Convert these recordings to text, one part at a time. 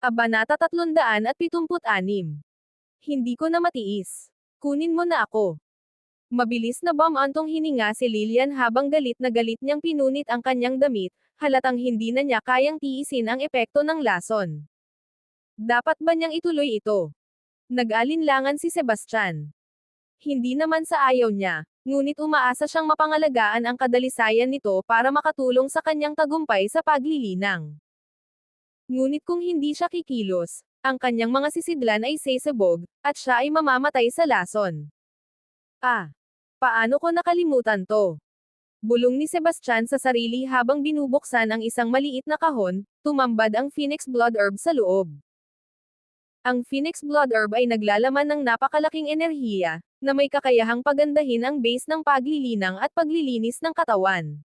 Abanata 376. Hindi ko na matiis. Kunin mo na ako. Mabilis na bumantong hininga si Lilian habang galit na galit niyang pinunit ang kanyang damit, halatang hindi na niya kayang tiisin ang epekto ng lason. Dapat ba niyang ituloy ito? Nag-alinlangan si Sebastian. Hindi naman sa ayaw niya, ngunit umaasa siyang mapangalagaan ang kadalisayan nito para makatulong sa kanyang tagumpay sa paglilinang. Ngunit kung hindi siya kikilos, ang kanyang mga sisidlan ay sesabog, at siya ay mamamatay sa lason. Ah! Paano ko nakalimutan to? Bulong ni Sebastian sa sarili habang binubuksan ang isang maliit na kahon, tumambad ang Phoenix Blood Herb sa loob. Ang Phoenix Blood Herb ay naglalaman ng napakalaking enerhiya, na may kakayahang pagandahin ang base ng paglilinang at paglilinis ng katawan.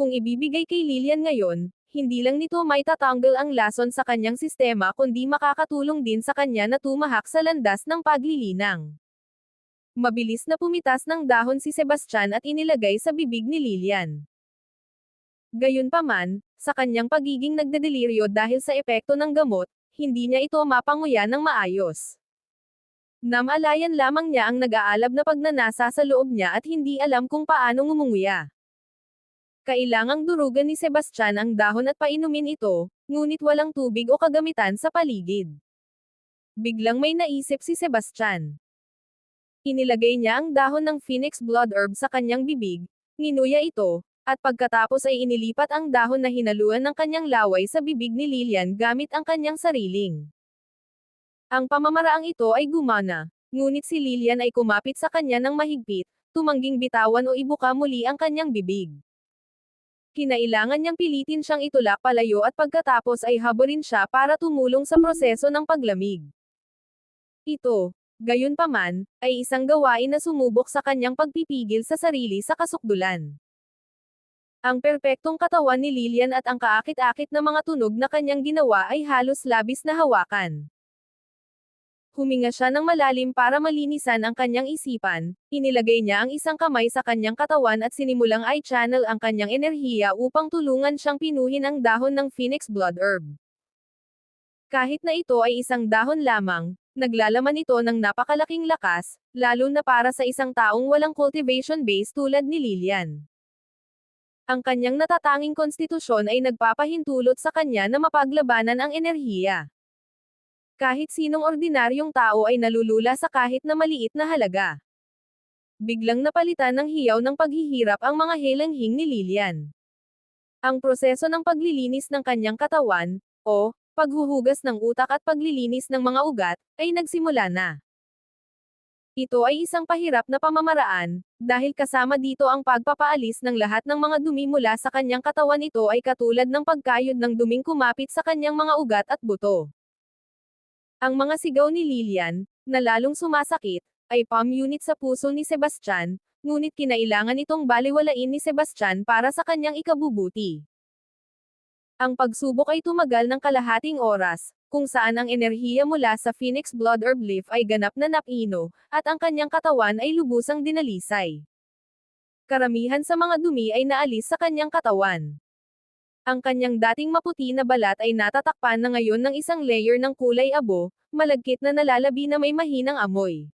Kung ibibigay kay Lilian ngayon, hindi lang nito may tatanggal ang lason sa kanyang sistema kundi makakatulong din sa kanya na tumahak sa landas ng paglilinang. Mabilis na pumitas ng dahon si Sebastian at inilagay sa bibig ni Lilian. Gayunpaman, sa kanyang pagiging nagdedeliryo dahil sa epekto ng gamot, hindi niya ito mapanguya ng maayos. Namalayan lamang niya ang nag-aalab na pagnanasa sa loob niya at hindi alam kung paano ngumunguya. Kailangang durugan ni Sebastian ang dahon at painumin ito, ngunit walang tubig o kagamitan sa paligid. Biglang may naisip si Sebastian. Inilagay niya ang dahon ng Phoenix Blood Herb sa kanyang bibig, nginuya ito, at pagkatapos ay inilipat ang dahon na hinaluan ng kanyang laway sa bibig ni Lilian gamit ang kanyang sariling. Ang pamamaraang ito ay gumana, ngunit si Lilian ay kumapit sa kanya ng mahigpit, tumangging bitawan o ibuka muli ang kanyang bibig. Kinailangan niyang pilitin siyang itulak palayo at pagkatapos ay haburin siya para tumulong sa proseso ng paglamig. Ito, gayunpaman, ay isang gawain na sumubok sa kanyang pagpipigil sa sarili sa kasukdulan. Ang perpektong katawan ni Lilian at ang kaakit-akit na mga tunog na kanyang ginawa ay halos labis na hawakan. Huminga siya ng malalim para malinisan ang kanyang isipan, inilagay niya ang isang kamay sa kanyang katawan at sinimulang i-channel ang kanyang enerhiya upang tulungan siyang pinuhin ang dahon ng Phoenix Blood Herb. Kahit na ito ay isang dahon lamang, naglalaman ito ng napakalaking lakas, lalo na para sa isang taong walang cultivation base tulad ni Lilian. Ang kanyang natatanging konstitusyon ay nagpapahintulot sa kanya na mapaglabanan ang enerhiya. Kahit sinong ordinaryong tao ay nalulula sa kahit na maliit na halaga. Biglang napalitan ng hiyaw ng paghihirap ang mga helanghing ni Lilian. Ang proseso ng paglilinis ng kanyang katawan, o paghuhugas ng utak at paglilinis ng mga ugat, ay nagsimula na. Ito ay isang pahirap na pamamaraan, dahil kasama dito ang pagpapaalis ng lahat ng mga dumi mula sa kanyang katawan ito ay katulad ng pagkayod ng duming kumapit sa kanyang mga ugat at buto. Ang mga sigaw ni Lilian, na lalong sumasakit, ay palm unit sa puso ni Sebastian, ngunit kinailangan itong baliwalain ni Sebastian para sa kanyang ikabubuti. Ang pagsubok ay tumagal ng kalahating oras, kung saan ang enerhiya mula sa Phoenix Blood Herb Leaf ay ganap na napino, at ang kanyang katawan ay lubusang dinalisay. Karamihan sa mga dumi ay naalis sa kanyang katawan. Ang kanyang dating maputi na balat ay natatakpan na ngayon ng isang layer ng kulay abo, malagkit na nalalabi na may mahinang amoy.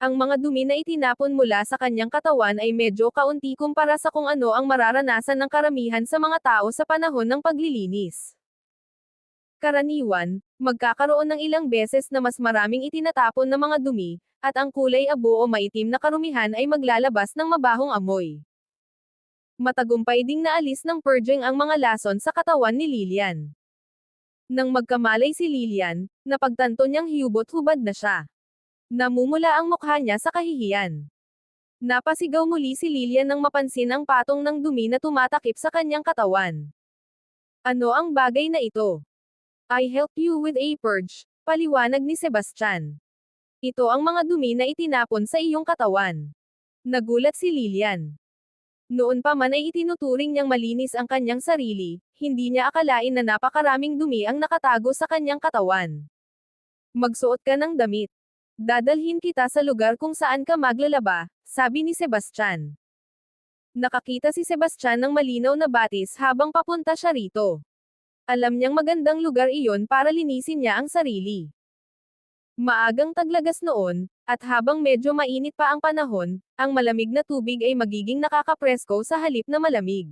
Ang mga dumi na itinapon mula sa kanyang katawan ay medyo kaunti kumpara sa kung ano ang mararanasan ng karamihan sa mga tao sa panahon ng paglilinis. Karaniwan, magkakaroon ng ilang beses na mas maraming itinatapon na mga dumi, at ang kulay abo o maitim na karumihan ay maglalabas ng mabahong amoy. Matagumpay ding naalis ng purging ang mga lason sa katawan ni Lilian. Nang magkamalay si Lilian, napagtanto niyang hiyubot-hubad na siya. Namumula ang mukha niya sa kahihiyan. Napasigaw muli si Lilian nang mapansin ang patong ng dumi na tumatakip sa kanyang katawan. Ano ang bagay na ito? I help you with a purge, paliwanag ni Sebastian. Ito ang mga dumi na itinapon sa iyong katawan. Nagulat si Lilian. Noon pa man ay itinuturing niyang malinis ang kanyang sarili, hindi niya akalain na napakaraming dumi ang nakatago sa kanyang katawan. Magsuot ka ng damit. Dadalhin kita sa lugar kung saan ka maglalaba, sabi ni Sebastian. Nakakita si Sebastian ng malinaw na batis habang papunta siya rito. Alam niyang magandang lugar iyon para linisin niya ang sarili. Maagang taglagas noon, at habang medyo mainit pa ang panahon, ang malamig na tubig ay magiging nakakapresko sa halip na malamig.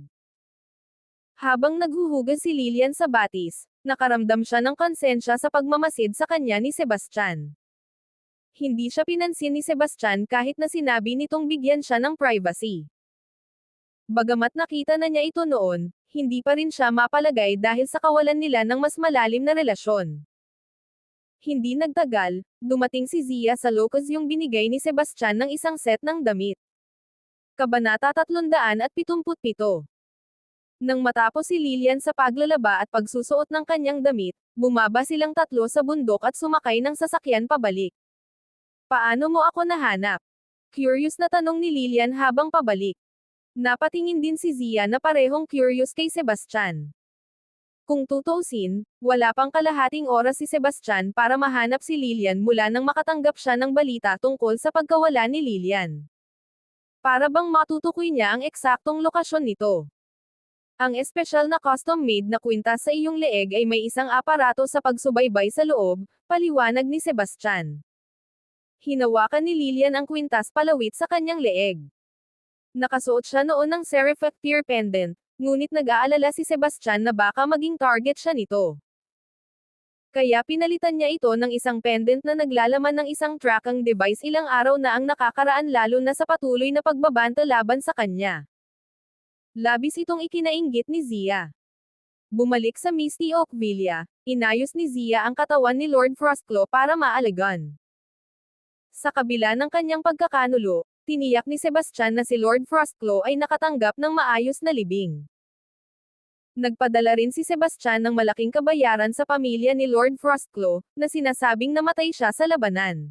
Habang naghuhugas si Lilian sa batis, nakaramdam siya ng konsensya sa pagmamasid sa kanya ni Sebastian. Hindi siya pinansin ni Sebastian kahit na sinabi nitong bigyan siya ng privacy. Bagamat nakita na niya ito noon, hindi pa rin siya mapalagay dahil sa kawalan nila ng mas malalim na relasyon. Hindi nagtagal, dumating si Zia sa locus yung binigay ni Sebastian ng isang set ng damit. Kabanata 377 Nang matapos si Lilian sa paglalaba at pagsusuot ng kanyang damit, bumaba silang tatlo sa bundok at sumakay ng sasakyan pabalik. Paano mo ako nahanap? Curious na tanong ni Lilian habang pabalik. Napatingin din si Zia na parehong curious kay Sebastian. Kung tutuusin, wala pang kalahating oras si Sebastian para mahanap si Lilian mula nang makatanggap siya ng balita tungkol sa pagkawala ni Lilian. Para bang matutukoy niya ang eksaktong lokasyon nito. Ang espesyal na custom-made na kwintas sa iyong leeg ay may isang aparato sa pagsubaybay sa loob, paliwanag ni Sebastian. Hinawakan ni Lilian ang kwintas palawit sa kanyang leeg. Nakasuot siya noon ng Seraphic Tear Pendant, ngunit nag-aalala si Sebastian na baka maging target siya nito. Kaya pinalitan niya ito ng isang pendant na naglalaman ng isang tracking device ilang araw na ang nakakaraan lalo na sa patuloy na pagbabanto laban sa kanya. Labis itong ikinainggit ni Zia. Bumalik sa Misty Oak Villa, inayos ni Zia ang katawan ni Lord Frostclaw para maalagan. Sa kabila ng kanyang pagkakanulo, tiniyak ni Sebastian na si Lord Frostclaw ay nakatanggap ng maayos na libing. Nagpadala rin si Sebastian ng malaking kabayaran sa pamilya ni Lord Frostclaw, na sinasabing namatay siya sa labanan.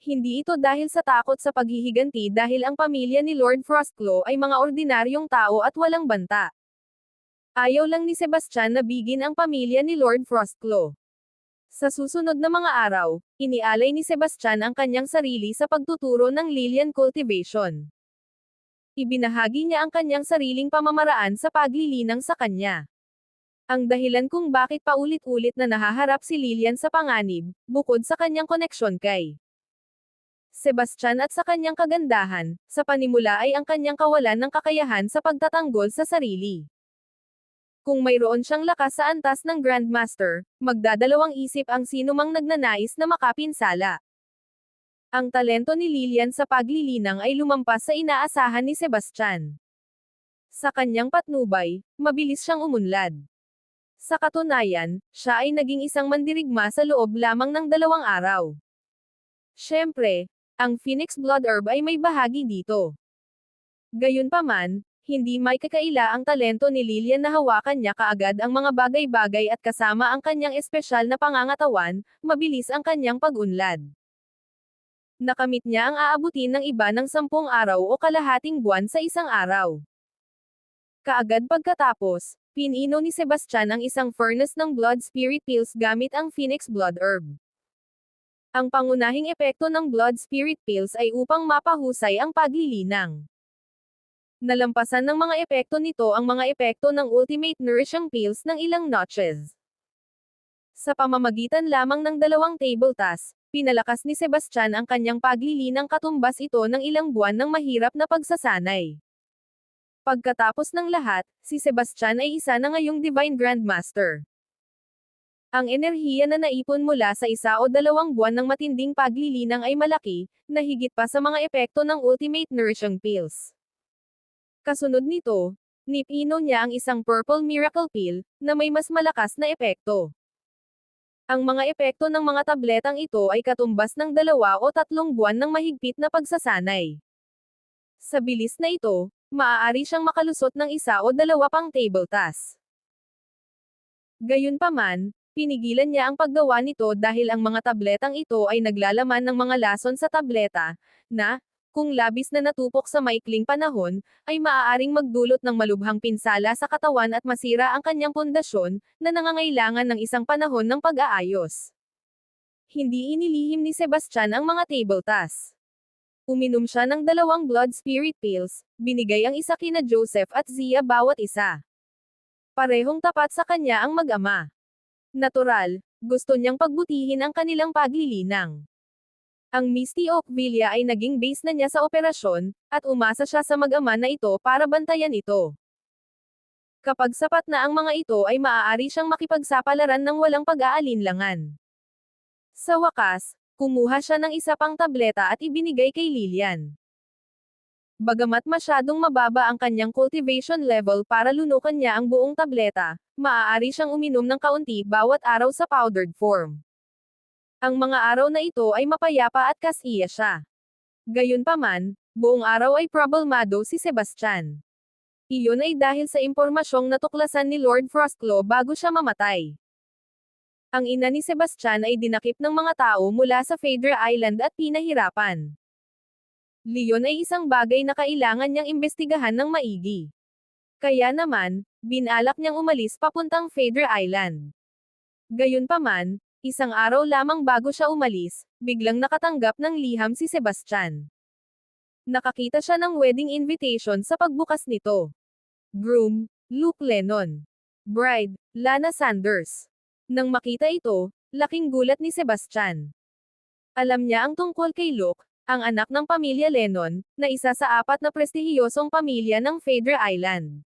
Hindi ito dahil sa takot sa paghihiganti dahil ang pamilya ni Lord Frostclaw ay mga ordinaryong tao at walang banta. Ayaw lang ni Sebastian na bigin ang pamilya ni Lord Frostclaw. Sa susunod na mga araw, inialay ni Sebastian ang kanyang sarili sa pagtuturo ng Lilian cultivation. Ibinahagi niya ang kanyang sariling pamamaraan sa paglilinang sa kanya. Ang dahilan kung bakit paulit-ulit na nahaharap si Lilian sa panganib, bukod sa kanyang koneksyon kay Sebastian at sa kanyang kagandahan, sa panimula ay ang kanyang kawalan ng kakayahan sa pagtatanggol sa sarili. Kung mayroon siyang lakas sa antas ng Grandmaster, magdadalawang isip ang sinumang nagnanais na makapinsala. Ang talento ni Lilian sa paglilinang ay lumampas sa inaasahan ni Sebastian. Sa kanyang patnubay, mabilis siyang umunlad. Sa katunayan, siya ay naging isang mandirigma sa loob lamang ng dalawang araw. Siyempre, ang Phoenix Blood Herb ay may bahagi dito. Gayunpaman, hindi may kakaila ang talento ni Lilian na hawakan niya kaagad ang mga bagay-bagay at kasama ang kanyang espesyal na pangangatawan, mabilis ang kanyang pag-unlad. Nakamit niya ang aabutin ng iba ng sampung araw o kalahating buwan sa isang araw. Kaagad pagkatapos, pinino ni Sebastian ang isang furnace ng blood spirit pills gamit ang Phoenix Blood Herb. Ang pangunahing epekto ng blood spirit pills ay upang mapahusay ang paglilinang. Nalampasan ng mga epekto nito ang mga epekto ng Ultimate Nourishing Pills ng ilang notches. Sa pamamagitan lamang ng dalawang table task, pinalakas ni Sebastian ang kanyang paglilinang katumbas ito ng ilang buwan ng mahirap na pagsasanay. Pagkatapos ng lahat, si Sebastian ay isa na ngayong Divine Grandmaster. Ang enerhiya na naipon mula sa isa o dalawang buwan ng matinding paglilinang ay malaki, na higit pa sa mga epekto ng Ultimate Nourishing Pills. Kasunod nito, nipino niya ang isang Purple Miracle Pill, na may mas malakas na epekto. Ang mga epekto ng mga tabletang ito ay katumbas ng dalawa o tatlong buwan ng mahigpit na pagsasanay. Sa bilis na ito, maaari siyang makalusot ng isa o dalawa pang table task. Gayunpaman, pinigilan niya ang paggawa nito dahil ang mga tabletang ito ay naglalaman ng mga lason sa tableta, na, kung labis na natupok sa maikling panahon, ay maaaring magdulot ng malubhang pinsala sa katawan at masira ang kanyang pundasyon, na nangangailangan ng isang panahon ng pag-aayos. Hindi inilihim ni Sebastian ang mga table tasks. Uminom siya ng dalawang blood spirit pills, binigay ang isa kina Joseph at Zia bawat isa. Parehong tapat sa kanya ang mag-ama. Natural, gusto niyang pagbutihin ang kanilang paglilinang. Ang Misty Oak Villa ay naging base na niya sa operasyon, at umasa siya sa mag-ama na ito para bantayan ito. Kapag sapat na ang mga ito ay maaari siyang makipagsapalaran ng walang pag-aalinlangan. Sa wakas, kumuha siya ng isa pang tableta at ibinigay kay Lilian. Bagamat masyadong mababa ang kanyang cultivation level para lunukan niya ang buong tableta, maaari siyang uminom ng kaunti bawat araw sa powdered form. Ang mga araw na ito ay mapayapa at kasiya siya. Gayunpaman, buong araw ay problemado si Sebastian. Iyon ay dahil sa impormasyong natuklasan ni Lord Frostclaw bago siya mamatay. Ang ina ni Sebastian ay dinakip ng mga tao mula sa Fader Island at pinahirapan. Leon ay isang bagay na kailangan niyang imbestigahan ng maigi. Kaya naman, binalak niyang umalis papuntang Fader Island. Gayunpaman, isang araw lamang bago siya umalis, biglang nakatanggap ng liham si Sebastian. Nakakita siya ng wedding invitation sa pagbukas nito. Groom, Luke Lennon. Bride, Lana Sanders. Nang makita ito, laking gulat ni Sebastian. Alam niya ang tungkol kay Luke, ang anak ng pamilya Lennon, na isa sa apat na prestihiyosong pamilya ng Fader Island.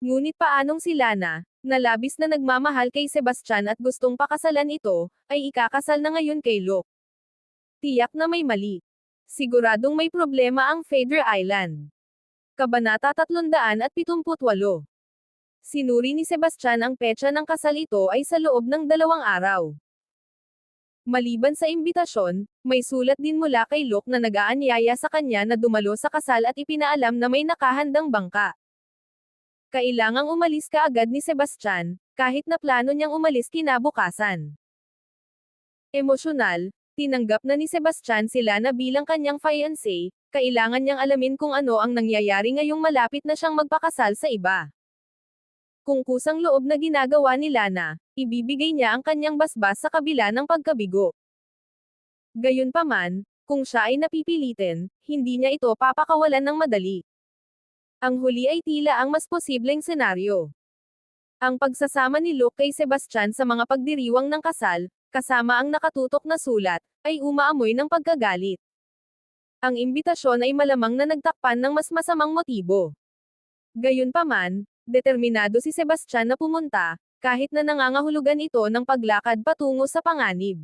Ngunit paanong si Lana, na labis na nagmamahal kay Sebastian at gustong pakasalan ito, ay ikakasal na ngayon kay Luke. Tiyak na may mali. Siguradong may problema ang Fader Island. Kabanata 378 Sinuri ni Sebastian ang petsa ng kasal ito ay sa loob ng dalawang araw. Maliban sa imbitasyon, may sulat din mula kay Luke na nagaanyaya sa kanya na dumalo sa kasal at ipinaalam na may nakahandang bangka. Kailangang umalis ka agad ni Sebastian, kahit na plano niyang umalis kinabukasan. Emosyonal, tinanggap na ni Sebastian sila na bilang kanyang fiancé, kailangan niyang alamin kung ano ang nangyayari ngayong malapit na siyang magpakasal sa iba. Kung kusang loob na ginagawa ni Lana, ibibigay niya ang kanyang basbas sa kabila ng pagkabigo. Gayunpaman, kung siya ay napipilitin, hindi niya ito papakawalan ng madali. Ang huli ay tila ang mas posibleng senaryo. Ang pagsasama ni Luke kay Sebastian sa mga pagdiriwang ng kasal, kasama ang nakatutok na sulat, ay umaamoy ng pagkagalit. Ang imbitasyon ay malamang na nagtakpan ng mas masamang motibo. Gayunpaman, determinado si Sebastian na pumunta, kahit na nangangahulugan ito ng paglakad patungo sa panganib.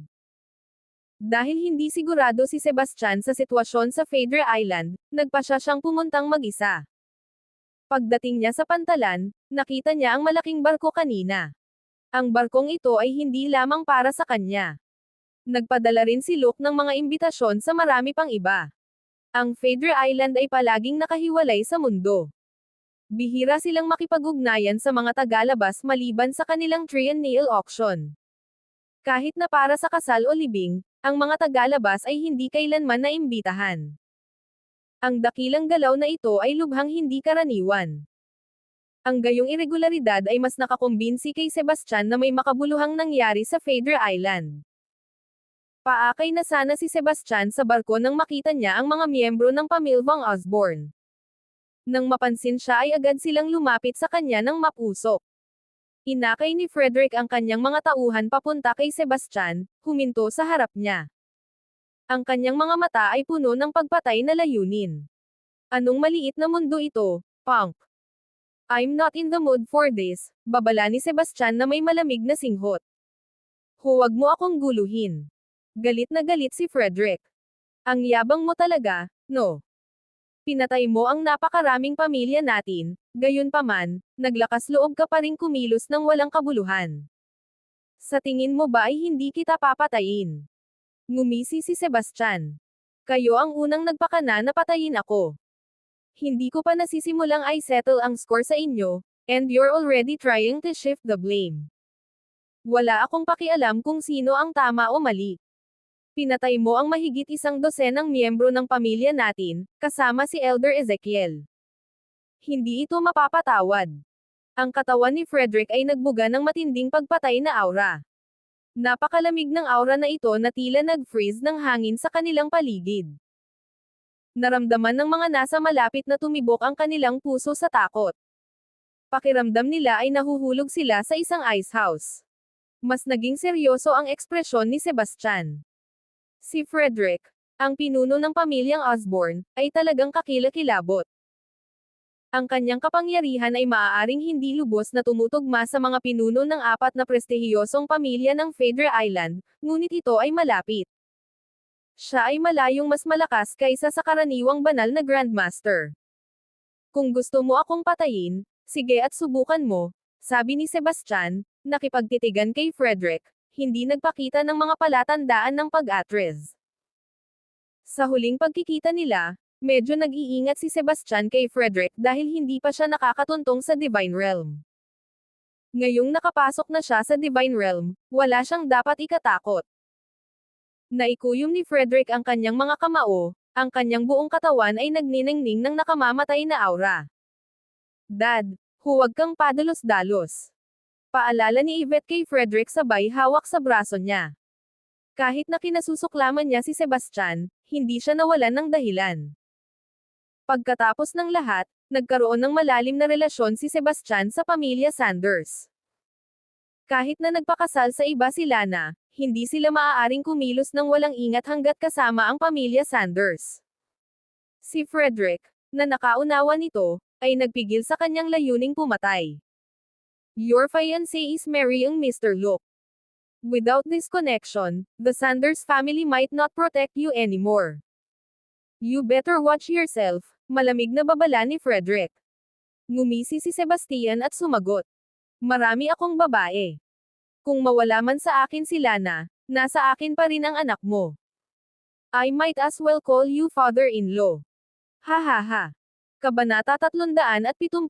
Dahil hindi sigurado si Sebastian sa sitwasyon sa Fader Island, nagpa siya siyang pumuntang mag-isa. Pagdating niya sa pantalan, nakita niya ang malaking barko kanina. Ang barkong ito ay hindi lamang para sa kanya. Nagpadala rin si Luke ng mga imbitasyon sa marami pang iba. Ang Fader Island ay palaging nakahiwalay sa mundo. Bihira silang makipag-ugnayan sa mga tagalabas maliban sa kanilang triennial auction. Kahit na para sa kasal o libing, ang mga tagalabas ay hindi kailanman naimbitahan. Ang dakilang galaw na ito ay lubhang hindi karaniwan. Ang gayong irregularidad ay mas nakakumbinsi kay Sebastian na may makabuluhang nangyari sa Fader Island. Paakay na sana si Sebastian sa barko nang makita niya ang mga miyembro ng pamilwang Osborne. Nang mapansin siya ay agad silang lumapit sa kanya ng mapusok. Inakay ni Frederick ang kanyang mga tauhan papunta kay Sebastian, huminto sa harap niya. Ang kanyang mga mata ay puno ng pagpatay na layunin. Anong maliit na mundo ito, punk? I'm not in the mood for this, babala ni Sebastian na may malamig na singhot. Huwag mo akong guluhin. Galit na galit si Frederick. Ang yabang mo talaga, no? Pinatay mo ang napakaraming pamilya natin, gayunpaman, naglakas loob ka pa rin kumilos ng walang kabuluhan. Sa tingin mo ba ay hindi kita papatayin? Ngumisi si Sebastian. Kayo ang unang nagpakana na patayin ako. Hindi ko pa nasisimulang I settle ang score sa inyo, and you're already trying to shift the blame. Wala akong pakialam kung sino ang tama o mali. Pinatay mo ang mahigit isang dosenang miyembro ng pamilya natin, kasama si Elder Ezekiel. Hindi ito mapapatawad. Ang katawan ni Frederick ay nagbuga ng matinding pagpatay na aura. Napakalamig ng aura na ito na tila nag-freeze ng hangin sa kanilang paligid. Naramdaman ng mga nasa malapit na tumibok ang kanilang puso sa takot. Pakiramdam nila ay nahuhulog sila sa isang ice house. Mas naging seryoso ang ekspresyon ni Sebastian. Si Frederick, ang pinuno ng pamilyang Osborne, ay talagang kakilakilabot. Ang kanyang kapangyarihan ay maaaring hindi lubos na tumutugma sa mga pinuno ng apat na prestihiyosong pamilya ng Fader Island, ngunit ito ay malapit. Siya ay malayong mas malakas kaysa sa karaniwang banal na Grandmaster. Kung gusto mo akong patayin, sige at subukan mo, sabi ni Sebastian, nakipagtitigan kay Frederick, hindi nagpakita ng mga palatandaan ng pag-atres. Sa huling pagkikita nila, medyo nag-iingat si Sebastian kay Frederick dahil hindi pa siya nakakatuntong sa Divine Realm. Ngayong nakapasok na siya sa Divine Realm, wala siyang dapat ikatakot. Naikuyom ni Frederick ang kanyang mga kamao, ang kanyang buong katawan ay nagniningning ng nakamamatay na aura. Dad, huwag kang padalos-dalos. Paalala ni Yvette kay Frederick sabay hawak sa braso niya. Kahit na kinasusuklaman niya si Sebastian, hindi siya nawalan ng dahilan. Pagkatapos ng lahat, nagkaroon ng malalim na relasyon si Sebastian sa pamilya Sanders. Kahit na nagpakasal sa iba si Lana, hindi sila maaaring kumilos ng walang ingat hanggat kasama ang pamilya Sanders. Si Frederick, na nakaunawa nito, ay nagpigil sa kanyang layuning pumatay. Your fiancé is marrying Mr. Luke. Without this connection, the Sanders family might not protect you anymore. You better watch yourself, malamig na babala ni Frederick. Ngumisi si Sebastian at sumagot. Marami akong babae. Kung mawala man sa akin si Lana, nasa akin pa rin ang anak mo. I might as well call you father-in-law. Ha ha ha. Kabanata 370.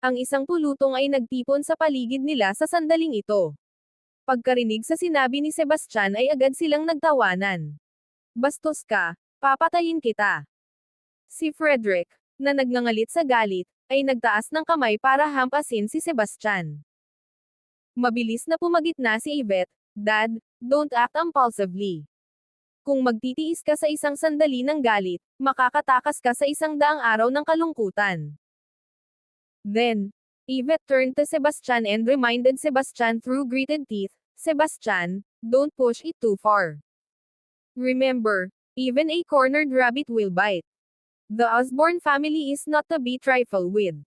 Ang isang pulutong ay nagtipon sa paligid nila sa sandaling ito. Pagkarinig sa sinabi ni Sebastian ay agad silang nagtawanan. Bastos ka, papatayin kita. Si Frederick, na nagngangalit sa galit, ay nagtaas ng kamay para hampasin si Sebastian. Mabilis na pumagitna si Yvette, Dad, don't act impulsively. Kung magtitiis ka sa isang sandali ng galit, makakatakas ka sa isang daang araw ng kalungkutan. Then, Yvette turned to Sebastian and reminded Sebastian through gritted teeth, Sebastian, don't push it too far. Remember, even a cornered rabbit will bite. The Osborne family is not to be trifled with.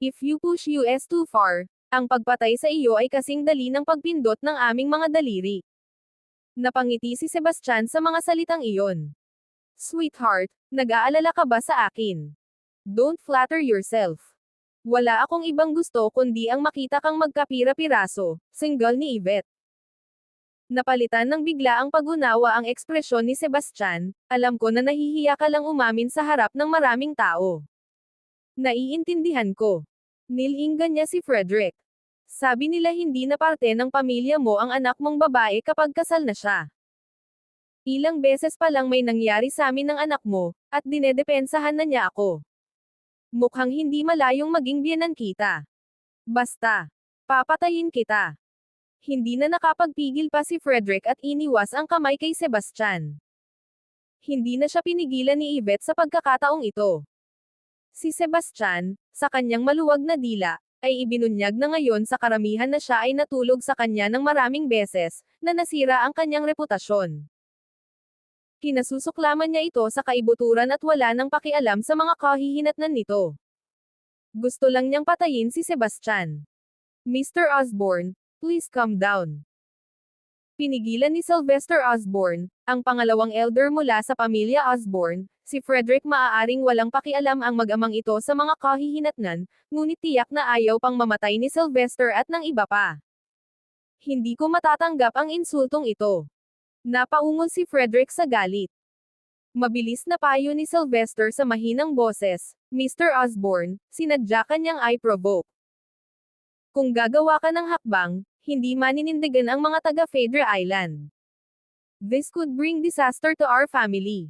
If you push US too far, ang pagpatay sa iyo ay kasing dali ng pagpindot ng aming mga daliri. Napangiti si Sebastian sa mga salitang iyon. Sweetheart, nag-aalala ka ba sa akin? Don't flatter yourself. Wala akong ibang gusto kundi ang makita kang magkapira-piraso, single ni Yvette. Napalitan ng bigla ang pag-unawa ang ekspresyon ni Sebastian, alam ko na nahihiya ka lang umamin sa harap ng maraming tao. Naiintindihan ko. Nilinggan niya si Frederick. Sabi nila hindi na parte ng pamilya mo ang anak mong babae kapag kasal na siya. Ilang beses pa lang may nangyari sa amin ng anak mo, at dinedepensahan na niya ako. Mukhang hindi malayong maging biyanan kita. Basta. Papatayin kita. Hindi na nakapagpigil pa si Frederick at iniwas ang kamay kay Sebastian. Hindi na siya pinigilan ni Yvette sa pagkakataong ito. Si Sebastian, sa kanyang maluwag na dila, ay ibinunyag na ngayon sa karamihan na siya ay natulog sa kanya ng maraming beses, na nasira ang kanyang reputasyon. Kinasusuklaman niya ito sa kaibuturan at wala nang pakialam sa mga kahihinatnan nito. Gusto lang niyang patayin si Sebastian. Mr. Osborne, please calm down. Pinigilan ni Sylvester Osborne, ang pangalawang elder mula sa pamilya Osborne, si Frederick maaaring walang pakialam ang mag-amang ito sa mga kahihinatnan, ngunit tiyak na ayaw pang mamatay ni Sylvester at ng iba pa. Hindi ko matatanggap ang insultong ito. Napaungol si Frederick sa galit. Mabilis na payo ni Sylvester sa mahinang boses, Mr. Osborne, sinadya ka niyang i-provoke. Kung gagawa ka ng hakbang, hindi maninindigan ang mga taga Fader Island. This could bring disaster to our family.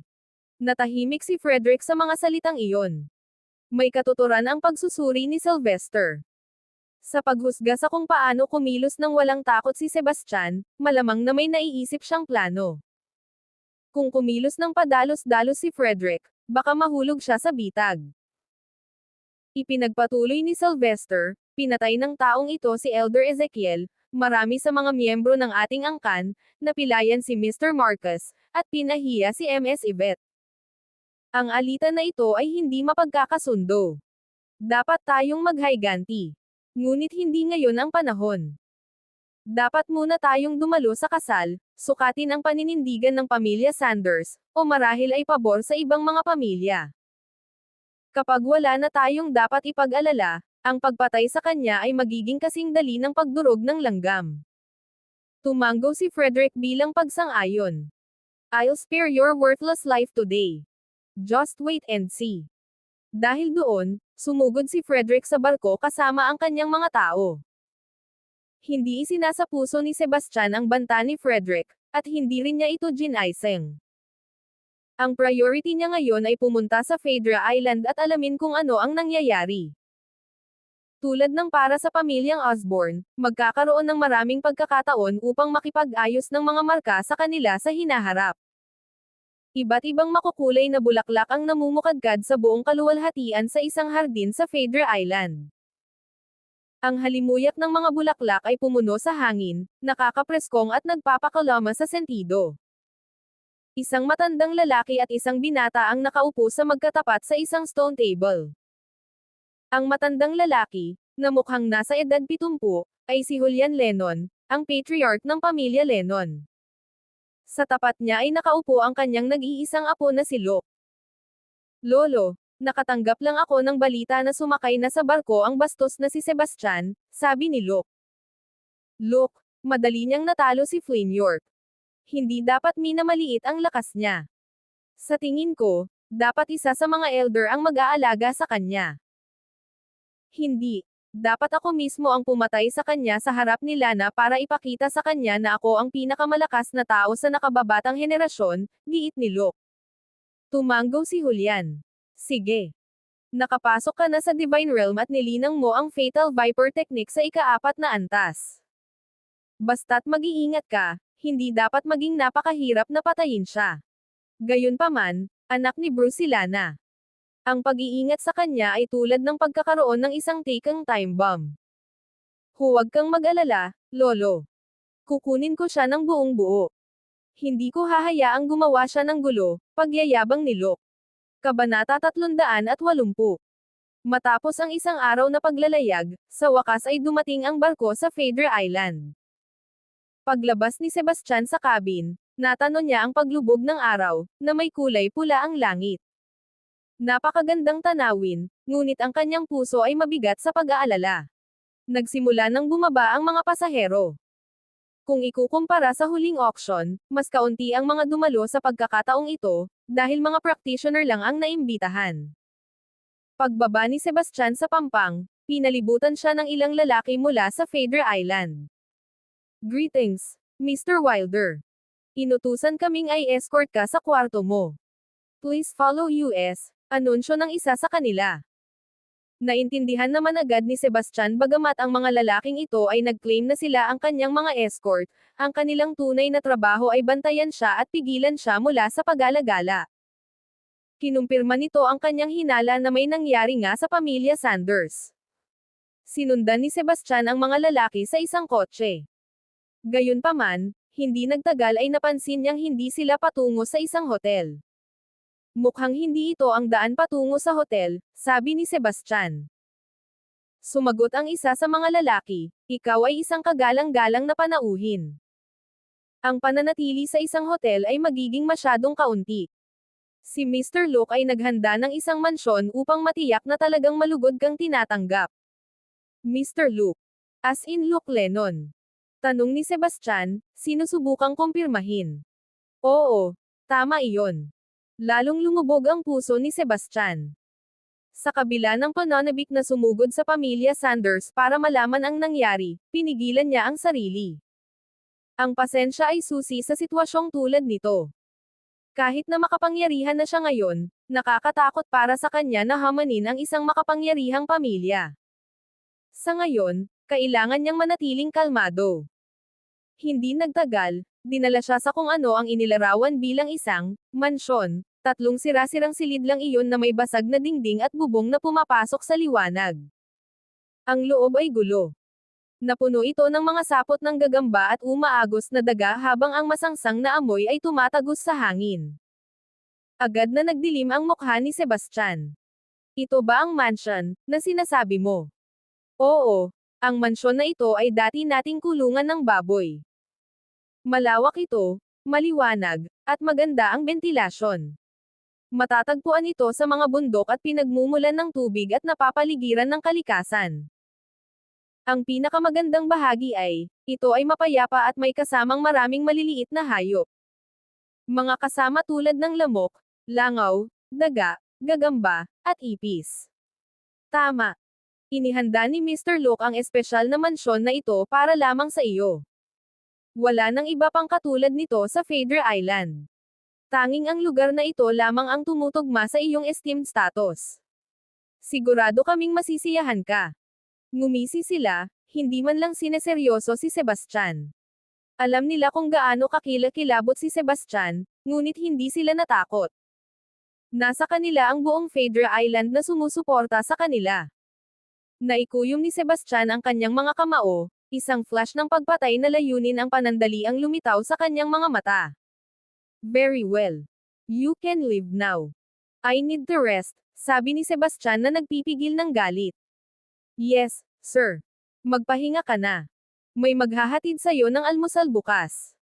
Natahimik si Frederick sa mga salitang iyon. May katuturan ang pagsusuri ni Sylvester. Sa paghusga sa kung paano kumilos ng walang takot si Sebastian, malamang na may naiisip siyang plano. Kung kumilos ng padalos-dalos si Frederick, baka mahulog siya sa bitag. Ipinagpatuloy ni Sylvester, pinatay ng taong ito si Elder Ezekiel, marami sa mga miyembro ng ating angkan, napilayan si Mr. Marcus, at pinahiya si MS Yvette. Ang alitan na ito ay hindi mapagkakasundo. Dapat tayong maghayganti. Ngunit hindi ngayon ang panahon. Dapat muna tayong dumalo sa kasal, sukatin ang paninindigan ng pamilya Sanders, o marahil ay pabor sa ibang mga pamilya. Kapag wala na tayong dapat ipag-alala, ang pagpatay sa kanya ay magiging kasing dali ng pagdurog ng langgam. Tumango si Frederick bilang pagsang-ayon. I'll spare your worthless life today. Just wait and see. Dahil doon, sumugod si Frederick sa barko kasama ang kanyang mga tao. Hindi isinasa puso ni Sebastian ang banta ni Frederick, at hindi rin niya ito ginaiseng. Ang priority niya ngayon ay pumunta sa Phaedra Island at alamin kung ano ang nangyayari. Tulad ng para sa pamilyang Osborne, magkakaroon ng maraming pagkakataon upang makipag-ayos ng mga marka sa kanila sa hinaharap. Iba't ibang makukulay na bulaklak ang namumukadkad sa buong kaluwalhatian sa isang hardin sa Phaedra Island. Ang halimuyak ng mga bulaklak ay pumuno sa hangin, nakakapreskong at nagpapakalama sa sentido. Isang matandang lalaki at isang binata ang nakaupo sa magkatapat sa isang stone table. Ang matandang lalaki, na mukhang nasa edad 70, ay si Julian Lennon, ang patriarch ng pamilya Lennon. Sa tapat niya ay nakaupo ang kanyang nag-iisang apo na si Locke. Lolo, nakatanggap lang ako ng balita na sumakay na sa barko ang bastos na si Sebastian, sabi ni Locke. Locke, madali niyang natalo si Flynn York. Hindi dapat minamaliit ang lakas niya. Sa tingin ko, dapat isa sa mga elder ang mag-aalaga sa kanya. Hindi. Dapat ako mismo ang pumatay sa kanya sa harap ni Lana para ipakita sa kanya na ako ang pinakamalakas na tao sa nakababatang henerasyon, giit ni Luke. Tumango si Julian. Sige. Nakapasok ka na sa Divine Realm at nilinang mo ang Fatal Viper Technique sa ikaapat na antas. Basta't mag-iingat ka, hindi dapat maging napakahirap na patayin siya. Gayunpaman, anak ni Bruce si Lana. Ang pag-iingat sa kanya ay tulad ng pagkakaroon ng isang takang time bomb. Huwag kang mag-alala, Lolo. Kukunin ko siya ng buong buo. Hindi ko hahayaang gumawa siya ng gulo, pagyayabang ni Locke. Kabanata 380 Matapos ang isang araw na paglalayag, sa wakas ay dumating ang barko sa Phaedra Island. Paglabas ni Sebastian sa cabin, natanong niya ang paglubog ng araw, na may kulay pula ang langit. Napakagandang tanawin, ngunit ang kanyang puso ay mabigat sa pag-aalala. Nagsimula nang bumaba ang mga pasahero. Kung ikukumpara sa huling auction, mas kaunti ang mga dumalo sa pagkakataong ito, dahil mga practitioner lang ang naimbitahan. Pagbaba ni Sebastian sa pampang, pinalibutan siya ng ilang lalaki mula sa Phaedra Island. Greetings, Mr. Wilder. Inutusan kaming ay escort ka sa kwarto mo. Please follow US, Anunsyo ng isa sa kanila. Naintindihan naman agad ni Sebastian bagamat ang mga lalaking ito ay nag-claim na sila ang kanyang mga escort, ang kanilang tunay na trabaho ay bantayan siya at pigilan siya mula sa pag-alagala. Kinumpirma nito ang kanyang hinala na may nangyari nga sa pamilya Sanders. Sinundan ni Sebastian ang mga lalaki sa isang kotse. Gayunpaman, hindi nagtagal ay napansin niyang hindi sila patungo sa isang hotel. Mukhang hindi ito ang daan patungo sa hotel, sabi ni Sebastian. Sumagot ang isa sa mga lalaki, ikaw ay isang kagalang-galang na panauhin. Ang pananatili sa isang hotel ay magiging masyadong kaunti. Si Mr. Luke ay naghanda ng isang mansyon upang matiyak na talagang malugod kang tinatanggap. Mr. Luke. As in Luke Lennon. Tanong ni Sebastian, sinusubukang kumpirmahin. Oo, tama iyon. Lalong lumubog ang puso ni Sebastian. Sa kabila ng pananabik na sumugod sa pamilya Sanders para malaman ang nangyari, pinigilan niya ang sarili. Ang pasensya ay susi sa sitwasyong tulad nito. Kahit na makapangyarihan na siya ngayon, nakakatakot para sa kanya na hamanin ang isang makapangyarihang pamilya. Sa ngayon, kailangan niyang manatiling kalmado. Hindi nagtagal, dinala siya sa kung ano ang inilarawan bilang isang mansyon Tatlong sira-sirang silid lang iyon na may basag na dingding at bubong na pumapasok sa liwanag. Ang loob ay gulo. Napuno ito ng mga sapot ng gagamba at umaagos na daga habang ang masangsang na amoy ay tumatagos sa hangin. Agad na nagdilim ang mukha ni Sebastian. Ito ba ang mansion na sinasabi mo? Oo, ang mansyon na ito ay dati nating kulungan ng baboy. Malawak ito, maliwanag, at maganda ang bentilasyon. Matatagpuan ito sa mga bundok at pinagmumulan ng tubig at napapaligiran ng kalikasan. Ang pinakamagandang bahagi ay, ito ay mapayapa at may kasamang maraming maliliit na hayop. Mga kasama tulad ng lamok, langaw, daga, gagamba, at ipis. Tama. Inihanda ni Mr. Luke ang espesyal na mansyon na ito para lamang sa iyo. Wala nang iba pang katulad nito sa Fader Island. Tanging ang lugar na ito lamang ang tumutugma sa iyong esteemed status. Sigurado kaming masisiyahan ka. Ngumisi sila, hindi man lang sineseryoso si Sebastian. Alam nila kung gaano kakilakilabot si Sebastian, ngunit hindi sila natakot. Nasa kanila ang buong Fader Island na sumusuporta sa kanila. Naikuyom ni Sebastian ang kanyang mga kamao, isang flash ng pagpatay na layunin ang panandaliang lumitaw sa kanyang mga mata. Very well. You can leave now. I need to rest, sabi ni Sebastian na nagpipigil ng galit. Yes, sir. Magpahinga ka na. May maghahatid sa'yo ng almusal bukas.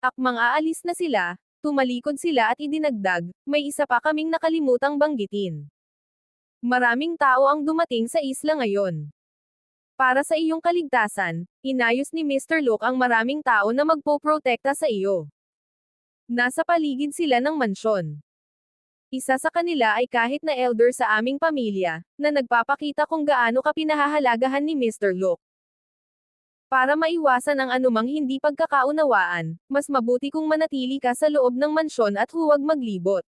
Akmang aalis na sila, tumalikod sila at idinagdag, may isa pa kaming nakalimutang banggitin. Maraming tao ang dumating sa isla ngayon. Para sa iyong kaligtasan, inayos ni Mr. Luke ang maraming tao na magpoprotekta sa iyo. Nasa paligid sila ng mansyon. Isa sa kanila ay kahit na elder sa aming pamilya, na nagpapakita kung gaano ka pinahahalagahan ni Mr. Luke. Para maiwasan ang anumang hindi pagkakaunawaan, mas mabuti kung manatili ka sa loob ng mansyon at huwag maglibot.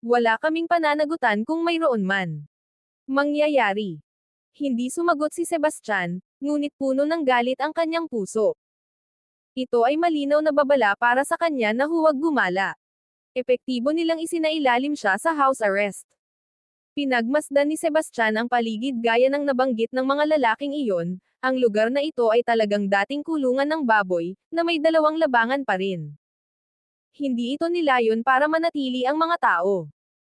Wala kaming pananagutan kung mayroon man. Mangyayari. Hindi sumagot si Sebastian, ngunit puno ng galit ang kanyang puso. Ito ay malinaw na babala para sa kanya na huwag gumala. Epektibo nilang isinailalim siya sa house arrest. Pinagmasdan ni Sebastian ang paligid gaya ng nabanggit ng mga lalaking iyon, ang lugar na ito ay talagang dating kulungan ng baboy, na may dalawang labangan pa rin. Hindi ito nilayon para manatili ang mga tao.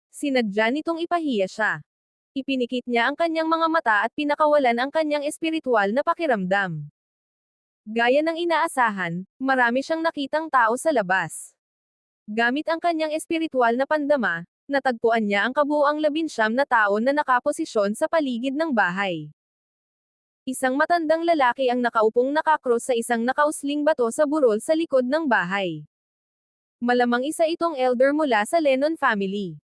Sinadya nitong ipahiya siya. Ipinikit niya ang kanyang mga mata at pinakawalan ang kanyang espiritual na pakiramdam. Gaya ng inaasahan, marami siyang nakitang tao sa labas. Gamit ang kanyang espiritual na pandama, natagpuan niya ang kabuuang labinsyam na tao na nakaposisyon sa paligid ng bahay. Isang matandang lalaki ang nakaupong nakakros sa isang nakausling bato sa burol sa likod ng bahay. Malamang isa itong elder mula sa Lennon family.